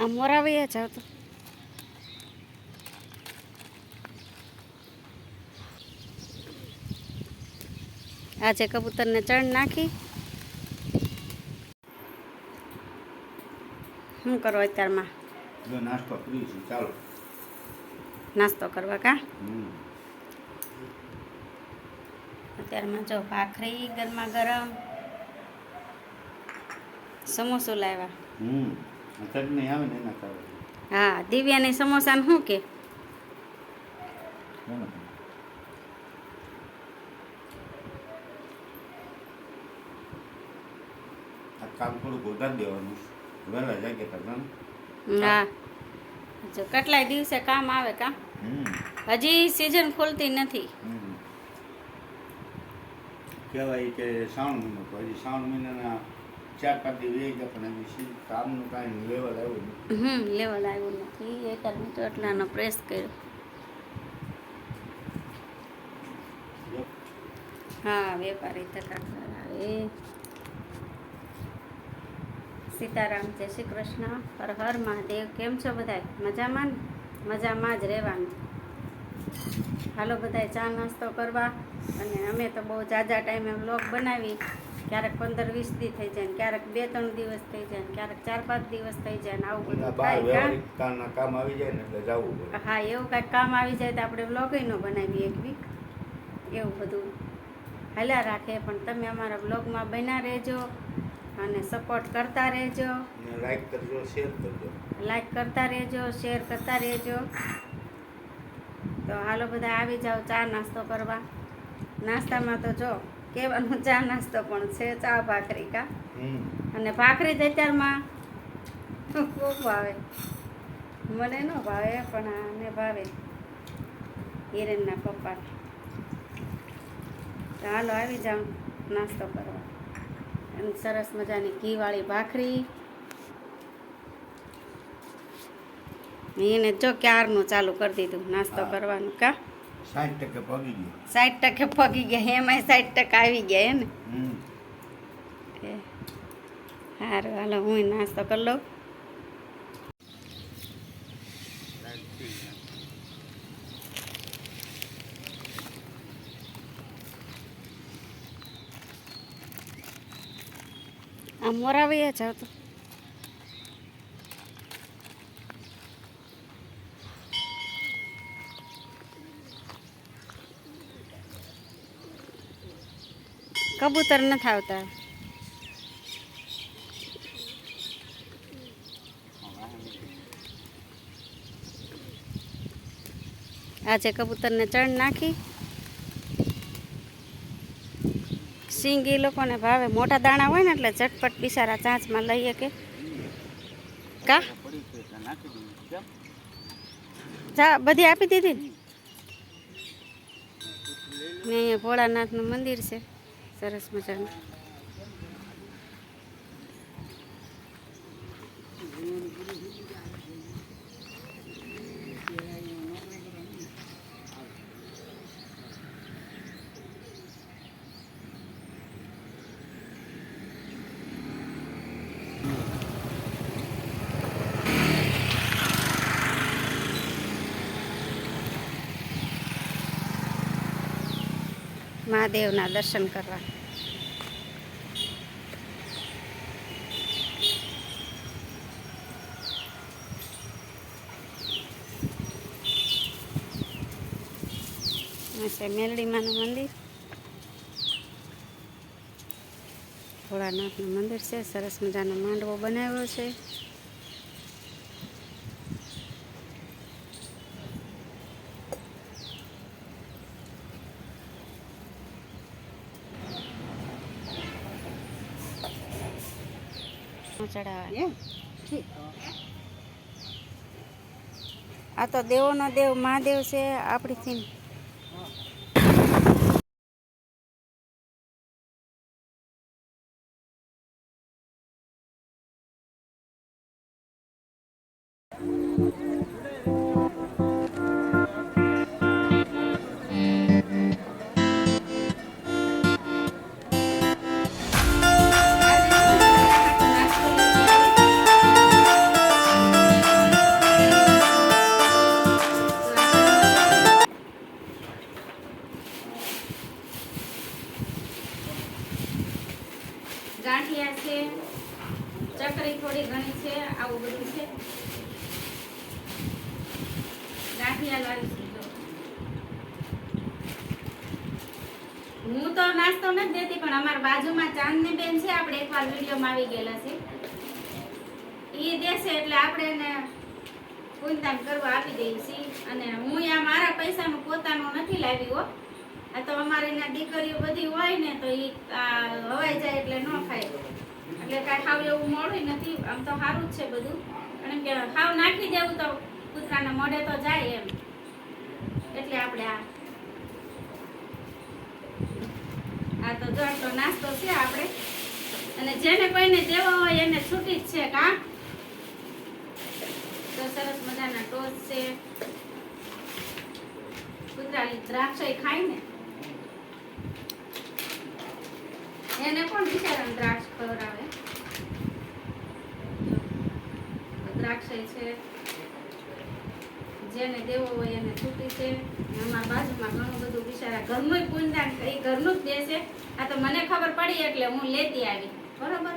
આ મોરાવીએ જ તો. આજે કબૂતરને ચણ નાખી. શું કરો અત્યારમાં? નાસ્તો કરી છું ચાલો. નાસ્તો કરવા કા? અત્યારમાં જો ભાખરી ગરમા ગરમ સમોસો લાવ્યા. હમ. ચટણી આવે ને એના કારણે. હા દિવ્યાની સમોસાને શું કે? કામ દેવાનું વહેલા જાગે કામ જો કેટલાય દિવસે કામ આવે કા? હજી સિઝન ખોલતી નથી. કહેવાય કે શ્રાવણ મહિનો તો હજી શ્રાવણ મહિનાના ચાર પાંચ દિવસ પણ હજી કામનું કાંઈ લેવલ આવ્યું નથી. હમ લેવલ આવ્યું નથી. એકાદ તો એટલાનો પ્રેસ કર્યો. હા વેપારી ધક્કા કરાવે સીતારામ જય શ્રી કૃષ્ણ. હર હર મહાદેવ. કેમ છો બધાય? મજામાં ને? મજામાં જ રહેવાનું. હાલો બધા ચા નાસ્તો કરવા. અને અમે તો બહુ જાજા ટાઈમે બ્લોગ બનાવી. ક્યારેક પંદર વીસ દી થઈ જાય ક્યારેક બે ત્રણ દિવસ થઈ જાય ક્યારેક ચાર પાંચ દિવસ થઈ જાય ને આવું બધું થાય. કામ આવી જાય ને એટલે જવું પડે. હા એવું કાંઈક કામ આવી જાય તો આપણે વ્લોગય ન બનાવીએ એક વીક એવું બધું હાલ્યા રાખે પણ તમે અમારા વ્લોગમાં બન્યા રહેજો અને સપોર્ટ કરતા રહેજો. લાઈક કરજો શેર કરજો. લાઈક કરતા રહેજો શેર કરતા રહેજો. તો હાલો બધા આવી જાઓ ચા નાસ્તો કરવા. નાસ્તામાં તો જો કહેવાનું ચા નાસ્તો પણ છે ચા ભાખરી કા. અને ભાખરી જ અત્યારમાં ખૂબ ભાવે. મને ન ભાવે પણ આને ભાવે. હિરેનના પપ્પા. ચાલો હાલો આવી જાઉં નાસ્તો કરવા. અને સરસ મજાની ઘીવાળી ભાખરી. એને જો ક્યારનું ચાલુ કરી દીધું નાસ્તો કરવાનું કા. સાઠ ટકે પગી ગયા. સાઠ ટકે પગી ગયા. એમાં સાઠ ટકા આવી ગયા હે એ. સારું હાલો હું નાસ્તો કરી લઉં. આ મોરાવીએ જાવ તો કબૂતર નથી આવતા. આજે કબૂતરને ચણ નાખી. સિંગ લોકોને ભાવે. મોટા દાણા હોય ને એટલે ઝટપટ બિસારા ચાંચમાં લઈએ કે કા? જા, બધી આપી દીધી? ને અહીંયા ભોળાનાથનું મંદિર છે. સરસ મજાનું. મહાદેવના દર્શન કરવા. છે મેલડીમાનું મંદિર. ભોળાનાથનું મંદિર છે. સરસ મજાનો માંડવો બનાવ્યો છે. ચડાવવા આ તો દેવોનો દેવ મહાદેવ છે આપણીથી હું તો નાસ્તો નથી દેતી, પણ અમારા બાજુમાં ચાંદની બેન છે, આપણે એકવાર વિડીયોમાં આવી ગયેલા છે. એ દેશે એટલે આપણે એને પૂનદાન કરવા આપી દઈએ છીએ. અને હું આ મારા પૈસાનું પોતાનું નથી લાવી હો. આ તો અમારે એના દીકરીઓ બધી હોય ને, તો એ હવાઈ જાય એટલે ન ખાય. એટલે કાંઈ ખાવ એવું મોડું નથી, આમ તો સારું જ છે બધું. કારણ કે ખાવ નાખી દેવું તો કૂતરાના મળે તો જાય એમ. એટલે આપણે આ આ તો જો નાસ્તો છે આપણે. અને જેને કોઈને દેવો હોય એને છૂટી જ છે કા? તો સરસ મજાના ટોસ છે. કૂતરાની દ્રાક્ષ ખાય ને. એને કોણ બિચારાને દ્રાક્ષ ખવડાવે? દ્રાક્ષ છે. જેને દેવો હોય એને છૂટી છે. એમાં બાજુમાં ઘણું બધું બિચારા ઘરનું પૂનદાન એ ઘરનું જ દે છે. આ તો મને ખબર પડી એટલે હું લેતી આવી. બરોબર?